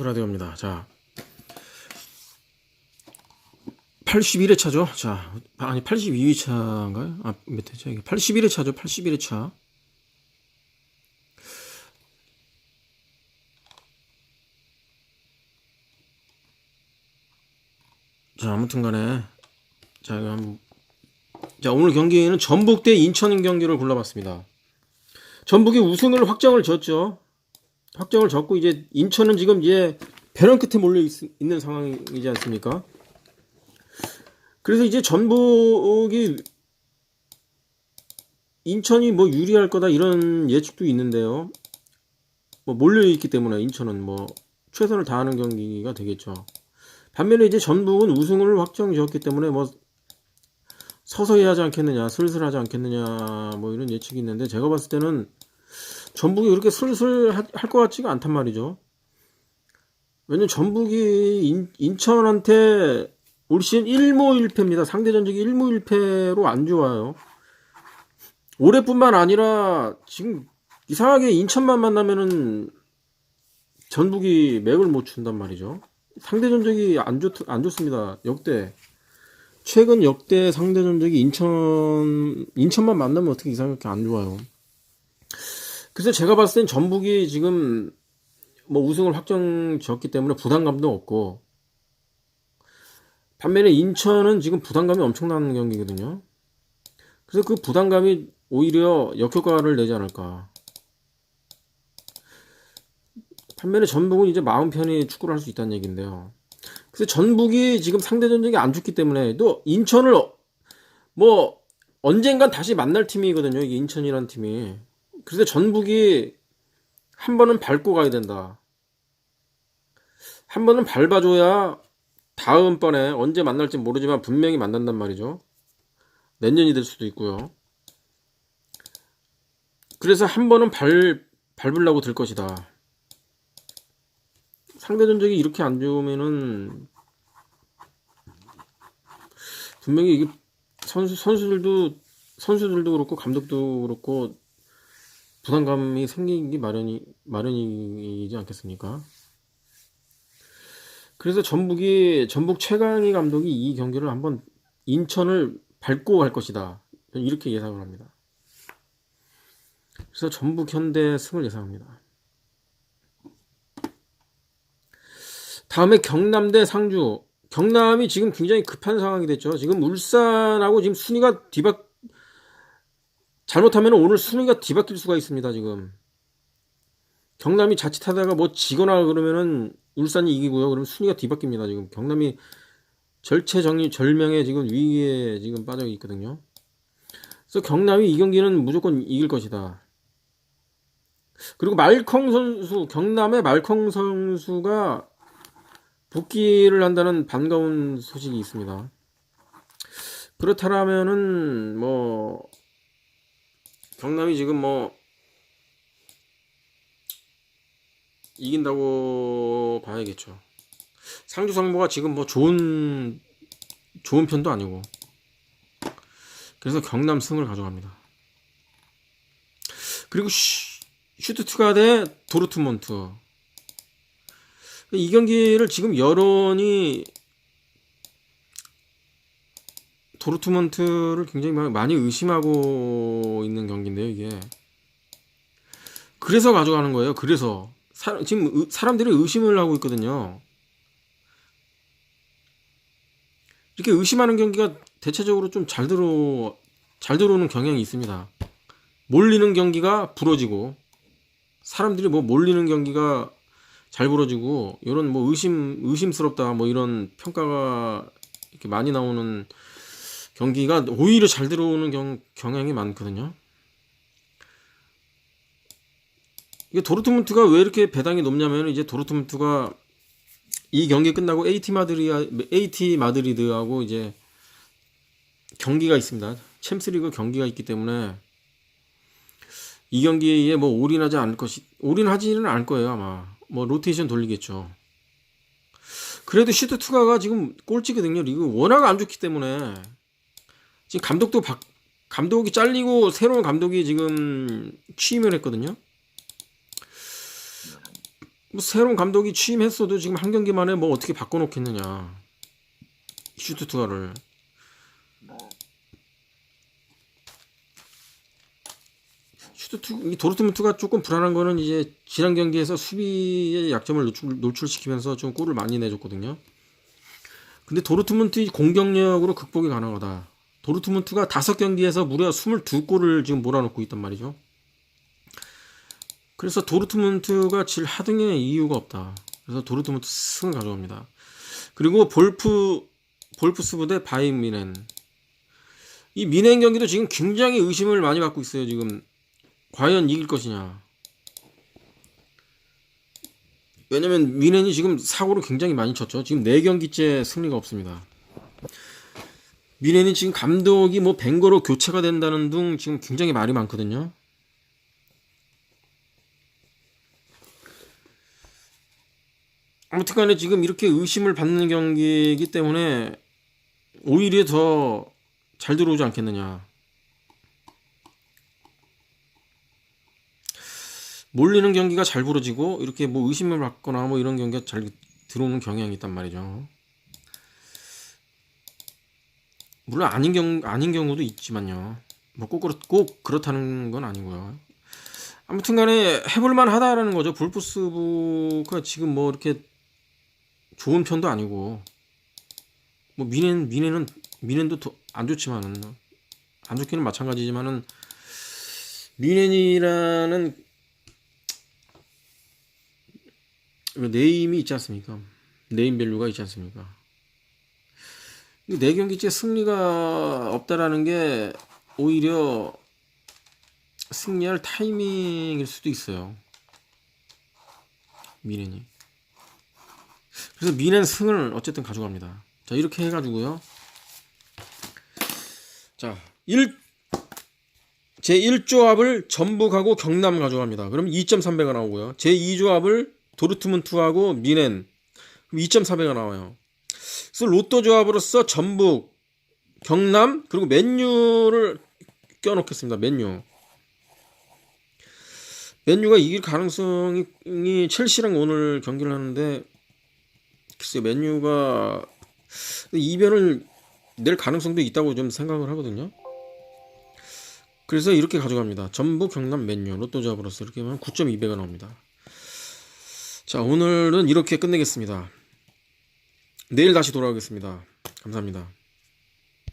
투라디오입니다. 자, 81회 차죠. 자, 아니 82회 차인가요? 아, 몇 회차 이게 81회 차죠. 81회 차. 자, 아무튼간에 자, 이거 한번 자, 오늘 경기는 전북 대 인천 경기를 골라봤습니다. 전북이 우승을 확정을 졌죠. 확정을 졌고 이제 인천은 지금 이제 벼랑 끝에 몰려 있, 는 상황이지 않습니까? 그래서 이제 전북이 인천이 뭐 유리할 거다 이런 예측도 있는데요. 뭐 몰려 있기 때문에 인천은 뭐 최선을 다하는 경기가 되겠죠. 반면에 이제 전북은 우승을 확정 지었기 때문에 뭐 서서히 하지 않겠느냐, 슬슬 하지 않겠느냐, 뭐 이런 예측이 있는데 제가 봤을 때는 전북이 그렇게 슬슬 할 것 같지가 않단 말이죠. 왜냐면 전북이 인, 인천한테 올 시즌 1무 1패입니다. 상대 전적이 1무 1패로 안 좋아요. 올해뿐만 아니라 지금 이상하게 인천만 만나면은 전북이 맥을 못 춘단 말이죠. 상대 전적이 안 좋, 안 좋습니다. 역대. 최근 역대 상대 전적이 인천, 인천만 만나면 어떻게 이상하게 안 좋아요. 그래서 제가 봤을 땐 전북이 지금 뭐 우승을 확정 지었기 때문에 부담감도 없고 반면에 인천은 지금 부담감이 엄청난 경기거든요. 그래서 그 부담감이 오히려 역효과를 내지 않을까. 반면에 전북은 이제 마음 편히 축구를 할 수 있다는 얘기인데요. 그래서 전북이 지금 상대 전적이 안 좋기 때문에 또 인천을 뭐 언젠간 다시 만날 팀이거든요. 이게 인천이라는 팀이. 그래서 전북이 한 번은 밟고 가야 된다. 한 번은 밟아줘야 다음번에 언제 만날지 모르지만 분명히 만난단 말이죠. 내년이 될 수도 있고요. 그래서 한 번은 밟, 밟으려고 들 것이다. 상대 전적이 이렇게 안 좋으면은 분명히 이게 선수 선수들도 선수들도 그렇고 감독도 그렇고 부담감이 생기기 마련이 마련이지 않겠습니까? 그래서 전북이 전북 최강희 감독이 이 경기를 한번 인천을 밟고 갈 것이다. 이렇게 예상을 합니다. 그래서 전북 현대 승을 예상합니다. 다음에 경남 대 상주. 경남이 지금 굉장히 급한 상황이 됐죠. 지금 울산하고 지금 순위가 뒤바 잘못하면 오늘 순위가 뒤바뀔 수가 있습니다. 지금 경남이 자칫하다가 뭐 지거나 그러면은 울산이 이기고요. 그럼 순위가 뒤바뀝니다. 지금 경남이 절체정리 절명의 지금 위기에 지금 빠져 있거든요. 그래서 경남이 이 경기는 무조건 이길 것이다. 그리고 말컹 선수, 경남의 말컹 선수가 복귀를 한다는 반가운 소식이 있습니다. 그렇다면은 뭐 경남이 지금 뭐 이긴다고 봐야겠죠. 상주 상보가 지금 뭐 좋은 좋은 편도 아니고 그래서 경남 승을 가져갑니다. 그리고 슈트트가 대 도르트몬트 이 경기를 지금 여론이 도르트먼트를 굉장히 많이 의심하고 있는 경기인데요, 이게. 그래서 가져가는 거예요. 그래서 사, 지금 사람들이 의심을 하고 있거든요. 이렇게 의심하는 경기가 대체적으로 좀 잘 들어 잘 들어오는 경향이 있습니다. 몰리는 경기가 부러지고 사람들이 뭐 몰리는 경기가 잘 부러지고 이런 뭐 의심 의심스럽다 뭐 이런 평가가 이렇게 많이 나오는 경기가 오히려 잘 들어오는 경, 경향이 많거든요. 이게 도르트문트가 왜 이렇게 배당이 높냐면 이제 도르트문트가 이 경기 끝나고 AT 마드리 AT 마드리드하고 이제 경기가 있습니다. 챔스리그 경기가 있기 때문에 이 경기에 뭐 올인하지 않을 것이 올인하지는 않을 거예요 아마 뭐 로테이션 돌리겠죠. 그래도 시드 투가가 지금 꼴찌거든요. 리그 워낙 안 좋기 때문에 지금 감독도 바, 감독이 잘리고 새로운 감독이 지금 취임을 했거든요. 뭐 새로운 감독이 취임했어도 지금 한 경기 만에 뭐 어떻게 바꿔놓겠느냐. 슈투트가를. 슈투트, 이 도르트문트가 조금 불안한 거는 이제 지난 경기에서 수비의 약점을 노출, 노출시키면서 좀 골을 많이 내줬거든요. 근데 도르트문트 공격력으로 극복이 가능하다. 도르트문트가 다섯 경기에서 무려 22골을 지금 몰아넣고 있단 말이죠. 그래서 도르트문트가 질 하등의 이유가 없다. 그래서 도르트문트 승을 가져갑니다. 그리고 볼프 볼프스부 대 바이ern 미넨. 이 미넨 경기도 지금 굉장히 의심을 많이 받고 있어요. 지금 과연 이길 것이냐. 왜냐면 미넨이 지금 사고를 굉장히 많이 쳤죠. 지금 4경기째 승리가 없습니다. 미넨이 지금 감독이 뭐 벵거로 교체가 된다는 등 지금 굉장히 말이 많거든요. 아무튼 간에 지금 이렇게 의심을 받는 경기이기 때문에 오히려 더 잘 들어오지 않겠느냐. 몰리는 경기가 잘 벌어지고 이렇게 뭐 의심을 받거나 뭐 이런 경기가 잘 들어오는 경향이 있단 말이죠. 물론 아닌 경 아닌 경우도 있지만요. 뭐 꼭 그렇 꼭 그렇다는 건 아니고요. 아무튼간에 해볼만 하다라는 거죠. 볼프스부가 지금 뭐 이렇게 좋은 편도 아니고 뭐 미넨 미넨은 미넨도 더안 좋지만은 안 좋기는 마찬가지지만은 미넨이라는 네임이 있지 않습니까? 네임 밸류가 있지 않습니까? 네 경기째 승리가 없다라는 게 오히려 승리할 타이밍일 수도 있어요. 미넨이. 그래서 미넨 승을 어쨌든 가져갑니다. 자, 이렇게 해가지고요. 자, 1, 제 1조합을 전북하고 경남 가져갑니다. 그럼 2.3배가 나오고요. 제 2조합을 도르트문트하고 미넨. 그럼 2.4배가 나와요. 그래서 로또 조합으로서 전북, 경남, 그리고 맨유를 껴놓겠습니다. 맨유. 맨유가 이길 가능성이 첼시랑 오늘 경기를 하는데 글쎄 맨유가 이변을 낼 가능성도 있다고 좀 생각을 하거든요. 그래서 이렇게 가져갑니다. 전북, 경남, 맨유 로또 조합으로서 이렇게 하면 9.2배가 나옵니다. 자 오늘은 이렇게 끝내겠습니다. 내일 다시 돌아오겠습니다. 감사합니다.